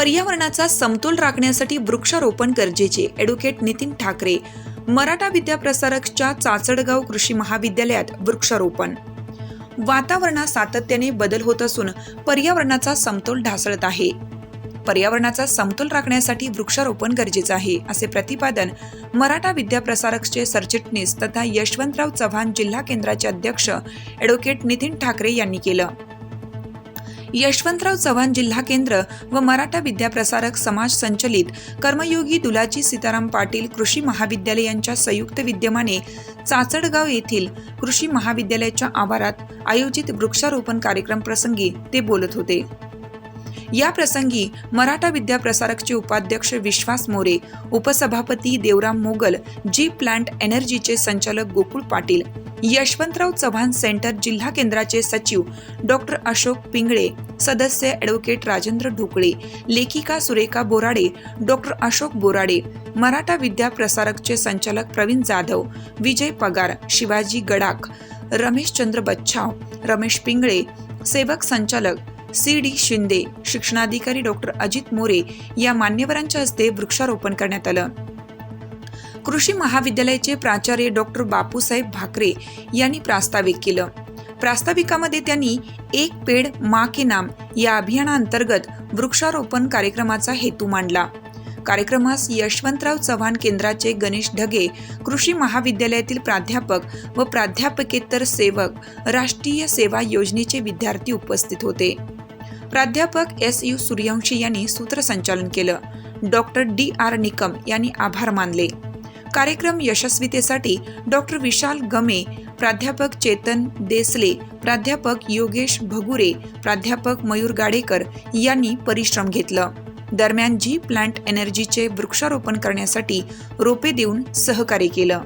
पर्यावरणाचा समतोल राखण्यासाठी वृक्षारोपण गरजेचे ॲडव्होकेट नितीन ठाकरे. मराठा विद्याप्रसारकच्या चाचडगाव कृषी महाविद्यालयात वृक्षारोपण. वातावरणात सातत्याने बदल होत असून पर्यावरणाचा समतोल ढासळत आहे. पर्यावरणाचा समतोल राखण्यासाठी वृक्षारोपण गरजेचं आहे असे प्रतिपादन मराठा विद्याप्रसारकचे सरचिटणीस तथा यशवंतराव चव्हाण जिल्हा केंद्राचे अध्यक्ष ॲडव्होकेट नितीन ठाकरे यांनी केलं. यशवंतराव चव्हाण जिल्हा केंद्र व मराठा विद्याप्रसारक समाज संचलित कर्मयोगी दुलाजी सीताराम पाटील कृषी महाविद्यालय यांच्या संयुक्त विद्यमाने चाचडगाव येथील कृषी महाविद्यालयाच्या आवारात आयोजित वृक्षारोपण कार्यक्रम प्रसंगी ते बोलत होते. या प्रसंगी मराठा विद्याप्रसारकचे उपाध्यक्ष विश्वास मोरे उपसभापती देवराम मोगल जी प्लांट एनर्जीचे संचालक गोकुळ पाटील यशवंतराव चव्हाण सेंटर जिल्हा केंद्राचे सचिव डॉक्टर अशोक पिंगळे सदस्य ॲडव्होकेट राजेंद्र ढोकळे लेखिका सुरेखा बोराडे डॉक्टर अशोक बोराडे मराठा विद्या प्रसारकचे संचालक प्रवीण जाधव विजय पगार शिवाजी गडाख रमेशचंद्र बच्छाव रमेश पिंगळे सेवक संचालक सी डी शिंदे शिक्षणाधिकारी डॉक्टर अजित मोरे या मान्यवरांच्या हस्ते वृक्षारोपण करण्यात आलं. कृषी महाविद्यालयाचे प्राचार्य डॉक्टर बापूसाहेब भाकरे यांनी प्रास्ताविक केलं. प्रास्ताविकामध्ये त्यांनी एक पेड मा के नाम या अभियानाअंतर्गत वृक्षारोपण कार्यक्रमाचा हेतू मांडला. कार्यक्रमास यशवंतराव चव्हाण केंद्राचे गणेश ढगे कृषी महाविद्यालयातील प्राध्यापक व प्राध्यापकेतर सेवक राष्ट्रीय सेवा योजनेचे विद्यार्थी उपस्थित होते. प्राध्यापक एस यू सूर्यवंशी यांनी सूत्रसंचालन केलं. डॉक्टर डी आर निकम यांनी आभार मानले. कार्यक्रम यशस्वीतेसाठी डॉक्टर विशाल गमे प्राध्यापक चेतन देसले प्राध्यापक योगेश भगुरे प्राध्यापक मयूर गाडेकर यांनी परिश्रम घेतलं. दरम्यान जी प्लांट एनर्जीचे वृक्षारोपण करण्यासाठी रोपे देऊन सहकार्य केलं.